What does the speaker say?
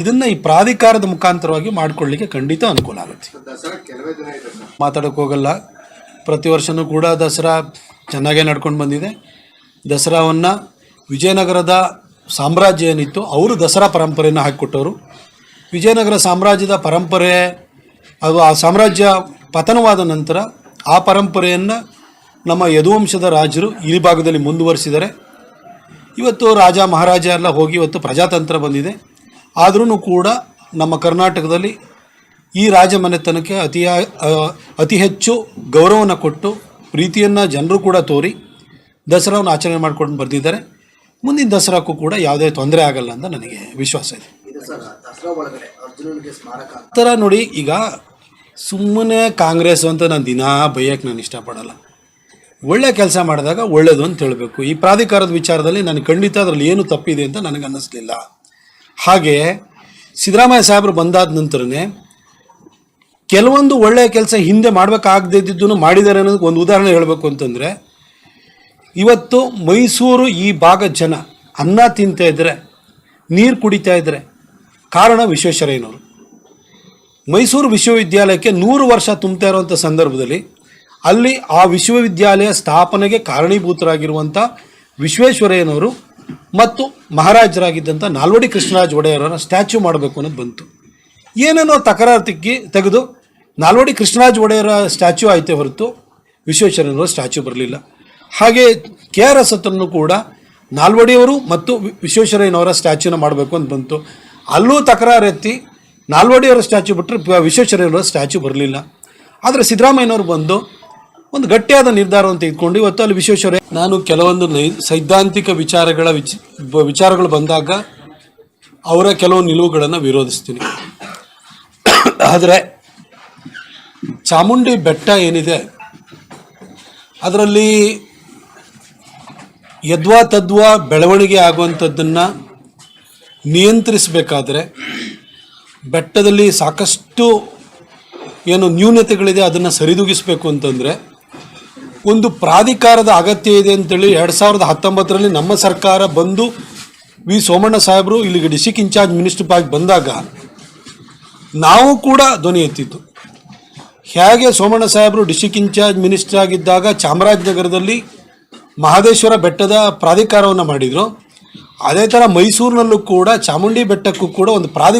ಇದನ್ನ ಈ ಪ್ರಾಧಿಕಾರದ ಮುಖಾಂತರವಾಗಿ ಮಾಡ್ಕೊಳ್ಳಿಕ್ಕೆ ಖಂಡಿತ ಅನುಕೂಲ ಆಗುತ್ತೆ. ಮಾತಾಡಕ್ ಹೋಗಲ್ಲ. ಪ್ರತಿ ವರ್ಷವೂ ಕೂಡ ದಸರಾ ಚೆನ್ನಾಗೇ ನಡ್ಕೊಂಡು ಬಂದಿದೆ. ದಸರಾವನ್ನು ವಿಜಯನಗರದ ಸಾಮ್ರಾಜ್ಯ ಏನಿತ್ತು ಅವರು ದಸರಾ ಪರಂಪರೆಯನ್ನು ಹಾಕಿಕೊಟ್ಟವರು. ವಿಜಯನಗರ ಸಾಮ್ರಾಜ್ಯದ ಪರಂಪರೆ ಅದು ಆ ಸಾಮ್ರಾಜ್ಯ ಪತನವಾದ ನಂತರ ಆ ಪರಂಪರೆಯನ್ನು ನಮ್ಮ ಯದುವಂಶದ ರಾಜರು ಈ ಭಾಗದಲ್ಲಿ ಮುಂದುವರಿಸಿದ್ದಾರೆ. ಇವತ್ತು ರಾಜ ಮಹಾರಾಜ ಎಲ್ಲ ಹೋಗಿ ಇವತ್ತು ಪ್ರಜಾತಂತ್ರ ಬಂದಿದೆ. ಆದ್ರೂ ಕೂಡ ನಮ್ಮ ಕರ್ನಾಟಕದಲ್ಲಿ ಈ ರಾಜಮನೆತನಕ್ಕೆ ಅತಿಯ ಅತಿ ಹೆಚ್ಚು ಗೌರವವನ್ನು ಕೊಟ್ಟು ಪ್ರೀತಿಯನ್ನು ಜನರು ಕೂಡ ತೋರಿ ದಸರಾವನ್ನು ಆಚರಣೆ ಮಾಡ್ಕೊಂಡು ಬರ್ತಿದ್ದಾರೆ ಮುಂದಿನ ದಸರಾಕ್ಕೂ ಕೂಡ ಯಾವುದೇ ತೊಂದರೆ ಆಗಲ್ಲ ಅಂತ ನನಗೆ ವಿಶ್ವಾಸ ಇದೆ. ಥರ ನೋಡಿ ಈಗ ಸುಮ್ಮನೆ ಕಾಂಗ್ರೆಸ್ ಅಂತ ನಾನು ದಿನಾ ಬೈಯಕ್ಕೆ ನಾನು ಇಷ್ಟಪಡಲ್ಲ. ಒಳ್ಳೆ ಕೆಲಸ ಮಾಡಿದಾಗ ಒಳ್ಳೆಯದು ಅಂತ ಹೇಳಬೇಕು. ಈ ಪ್ರಾಧಿಕಾರದ ವಿಚಾರದಲ್ಲಿ ನಾನು ಖಂಡಿತ ಅದರಲ್ಲಿ ಏನು ತಪ್ಪಿದೆ ಅಂತ ನನಗೆ ಅನ್ನಿಸ್ಲಿಲ್ಲ. ಹಾಗೆ ಸಿದ್ದರಾಮಯ್ಯ ಸಾಹೇಬರು ಬಂದಾದ ನಂತರನೇ ಕೆಲವೊಂದು ಒಳ್ಳೆಯ ಕೆಲಸ ಹಿಂದೆ ಮಾಡಬೇಕಾಗದಿದ್ದನ್ನು ಮಾಡಿದ್ದಾರೆ ಅನ್ನೋದಕ್ಕೆ ಒಂದು ಉದಾಹರಣೆ ಹೇಳಬೇಕು ಅಂತಂದರೆ, ಇವತ್ತು ಮೈಸೂರು ಈ ಭಾಗ ಜನ ಅನ್ನ ತಿಂತಾ ಇದ್ದರೆ ನೀರು ಕುಡಿತಾ ಇದ್ದರೆ ಕಾರಣ ವಿಶ್ವೇಶ್ವರಯ್ಯನವರು. ಮೈಸೂರು ವಿಶ್ವವಿದ್ಯಾಲಯಕ್ಕೆ ನೂರು ವರ್ಷ ತುಂಬ್ತಾ ಇರುವಂಥ ಸಂದರ್ಭದಲ್ಲಿ ಅಲ್ಲಿ ಆ ವಿಶ್ವವಿದ್ಯಾಲಯ ಸ್ಥಾಪನೆಗೆ ಕಾರಣೀಭೂತರಾಗಿರುವಂಥ ವಿಶ್ವೇಶ್ವರಯ್ಯನವರು ಮತ್ತು ಮಹಾರಾಜರಾಗಿದ್ದಂಥ ನಾಲ್ವಡಿ ಕೃಷ್ಣರಾಜ ಒಡೆಯರ ಸ್ಟ್ಯಾಚ್ಯೂ ಮಾಡಬೇಕು ಅನ್ನೋದು ಬಂತು. ಏನೇನೋ ತಕರಾರು ತಿಕ್ಕಿ ತೆಗೆದು ನಾಲ್ವಡಿ ಕೃಷ್ಣರಾಜ ಒಡೆಯರ ಸ್ಟ್ಯಾಚ್ಯೂ ಆಯಿತೇ ಹೊರತು ವಿಶ್ವೇಶ್ವರಯ್ಯನವರ ಸ್ಟ್ಯಾಚ್ಯೂ ಬರಲಿಲ್ಲ. ಹಾಗೆ ಕೆ ಆರ್ ಎಸ್ ಹತ್ರನೂ ಕೂಡ ನಾಲ್ವಡಿಯವರು ಮತ್ತು ವಿಶ್ವೇಶ್ವರಯ್ಯನವರ ಸ್ಟ್ಯಾಚ್ಯೂನ ಮಾಡಬೇಕು ಅಂತ ಬಂತು. ಅಲ್ಲೂ ತಕರಾರು ಎತ್ತಿ ನಾಲ್ವಡಿಯವರ ಸ್ಟ್ಯಾಚ್ಯೂ ಬಿಟ್ಟರೆ ವಿಶ್ವೇಶ್ವರಯ್ಯನವರ ಸ್ಟ್ಯಾಚ್ಯೂ ಬರಲಿಲ್ಲ. ಆದರೆ ಸಿದ್ದರಾಮಯ್ಯನವರು ಬಂದು ಒಂದು ಗಟ್ಟಿಯಾದ ನಿರ್ಧಾರವನ್ನು ತೆಗೆದುಕೊಂಡು ಇವತ್ತು ಅಲ್ಲಿ ವಿಶ್ವೇಶ್ವರಯ್ಯ ನಾನು ಕೆಲವೊಂದು ನೈ, ಸೈದ್ಧಾಂತಿಕ ವಿಚಾರಗಳ ವಿಚ, ವಿಚಾರಗಳು ಬಂದಾಗ ಅವರ ಕೆಲವು ನಿಲುವುಗಳನ್ನು ವಿರೋಧಿಸ್ತೀನಿ. ಆದರೆ ಚಾಮುಂಡಿ ಬೆಟ್ಟ ಏನಿದೆ, ಅದರಲ್ಲಿ ಯದ್ವಾ ತದ್ವಾ ಬೆಳವಣಿಗೆ ಆಗುವಂಥದ್ದನ್ನು ನಿಯಂತ್ರಿಸಬೇಕಾದ್ರೆ ಬೆಟ್ಟದಲ್ಲಿ ಸಾಕಷ್ಟು ಏನು ನ್ಯೂನತೆಗಳಿದೆ ಅದನ್ನು ಸರಿದೂಗಿಸಬೇಕು ಅಂತಂದರೆ ಒಂದು ಪ್ರಾಧಿಕಾರದ ಅಗತ್ಯ ಇದೆ ಅಂತೇಳಿ ಎರಡು ಸಾವಿರದ ಹತ್ತೊಂಬತ್ತರಲ್ಲಿ ನಮ್ಮ ಸರ್ಕಾರ ಬಂದು ವಿ ಸೋಮಣ್ಣ ಸಾಹೇಬರು ಇಲ್ಲಿಗೆ ಡಿಸ್ಟಿಕ್ ಇನ್ಚಾರ್ಜ್ ಮಿನಿಸ್ಟರ್ ಆಗಿ ಬಂದಾಗ ನಾವು ಕೂಡ ಧ್ವನಿ ಎತ್ತಿತ್ತು ಹೇಗೆ ಸೋಮಣ್ಣ ಸಾಹೇಬರು ಡಿಸ್ಟಿಕ್ ಇನ್ಚಾರ್ಜ್ ಮಿನಿಸ್ಟರ್ ಆಗಿದ್ದಾಗ ಚಾಮರಾಜನಗರದಲ್ಲಿ ಮಹದೇಶ್ವರ ಬೆಟ್ಟದ ಪ್ರಾಧಿಕಾರವನ್ನು ಮಾಡಿದರು. ಅದೇ ಥರ ಮೈಸೂರಿನಲ್ಲೂ ಕೂಡ ಚಾಮುಂಡಿ ಬೆಟ್ಟಕ್ಕೂ ಕೂಡ ಒಂದು ಪ್ರಾಧಿ